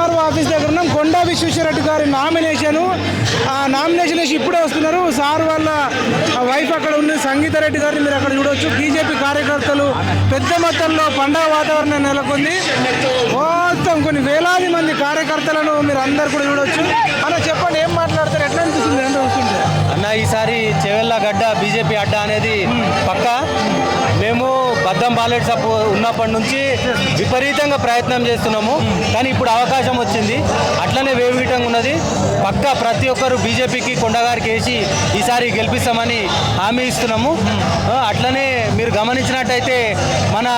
MRO office దగ్గర ఉన్నాం. కొండా విశ్వేశ్వరరెడ్డి గారి నామినేషన్. ఆ నామినేషన్ వేసి ఇప్పుడే వస్తున్నారు. సార్ వాళ్ళ వైఫ్ అక్కడ ఉంది. సంగీత రెడ్డి గారిని మీరు అక్కడ చూడొచ్చు. బీజేపీ కార్యకర్తలు పెద్ద మొత్తంలో పండగ వాతావరణం నెలకొంది. మొత్తం కొన్ని వేలాది మంది కార్యకర్తలను మీరు అందరు కూడా చూడొచ్చు. అన్న చెప్పండి ఏం మాట్లాడతారు? ఎట్లా అనిపిస్తుంది? అన్న ఈసారి చెవెళ్ళ గడ్డ బీజేపీ అడ్డా టాయిలెట్స్ ఉన్నప్పటి నుంచి విపరీతంగా ప్రయత్నం చేస్తున్నాము. కానీ ఇప్పుడు అవకాశం వచ్చింది. అట్లనే వేవిటంగా ఉన్నది. పక్క ప్రతి ఒక్కరు బీజేపీకి కొండగారికి వేసి ఈసారి గెలిపిస్తామని హామీ ఇస్తున్నాము. అట్లనే మీరు గమనించినట్టయితే మన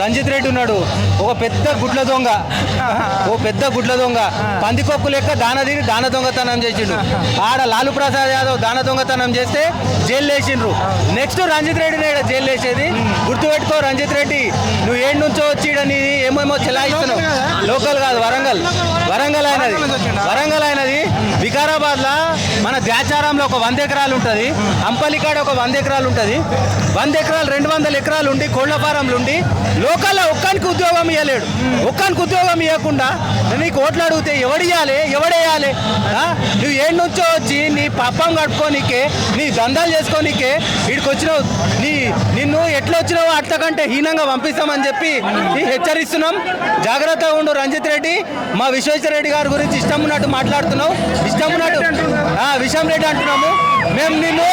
రంజిత్ రెడ్డి ఉన్నాడు. ఒక పెద్ద గుడ్ల దొంగ. ఓ పెద్ద గుడ్ల దొంగ. పందికొక్కు లెక్క దాన తిని దాన దొంగతనం చేసిండు. ఆడ లాలు ప్రసాద్ యాదవ్ దాన దొంగతనం చేస్తే జైలు వేసిండ్రు నెక్స్ట్ రంజిత్ రెడ్డి జైలు వేసేది గుర్తుపెట్టుకో రంజిత్ రెడ్డి నువ్వు ఏడు నుంచో వచ్చి నీ మేము చెలాయిస్తున్నావు లోకల్ కాదు వరంగల్. వరంగల్ అయినది వరంగల్ అయినది వికారాబాద్ లా మన ద్యాచారంలో ఒక వంద ఎకరాలు ఉంటుంది. అంపలికాడ ఒక వంద ఎకరాలు ఉంటుంది. వంద ఎకరాలు రెండు వందల ఎకరాలు ఉండి కోళ్ళ ఫారంలు ఉండి లోకల్లో ఒక్కనికి ఉద్యోగం ఇవ్వలేడు ఒక్కనికి ఉద్యోగం ఇవ్వకుండా నీకు ఓట్లు అడిగితే ఎవడియాలి ఎవడేయాలి నువ్వు ఏడు నుంచో వచ్చి నీ పప్పం కట్టుకోనికే నీ దందాలు చేసుకోనికే ఇక్కడికి వచ్చినావు. నీ నిన్ను ఎట్లా వచ్చినావో అట్లకంటే హీనంగా పంపిస్తామని చెప్పి నీ హెచ్చరిస్తున్నాం జాగ్రత్తగా ఉండు రంజిత్ రెడ్డి. మా విశ్వేశ్వర రెడ్డి గారి గురించి ఇష్టం ఉన్నట్టు మాట్లాడుతున్నావు. ఇష్టం ఉన్నట్టు ఆ, విషం రెడ్డి అంటున్నాము. మేము నిన్ను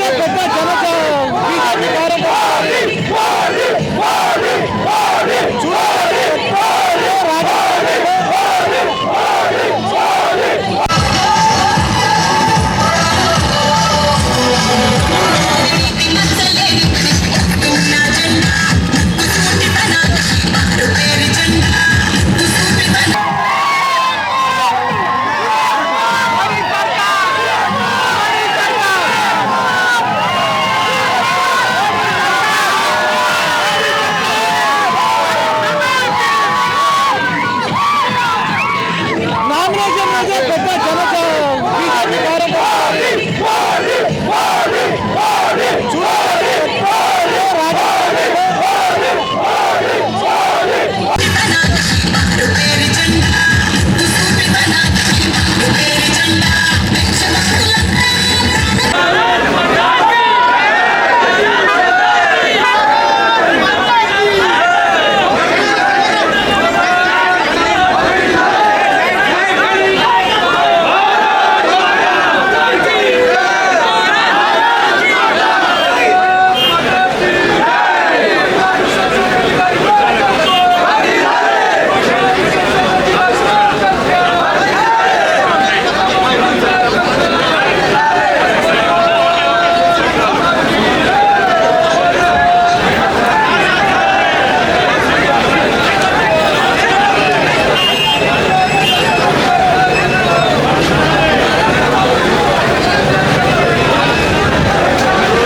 నామినేషన్ రోజే పెద్ద జనత బీజేపీ కార్యకర్తలు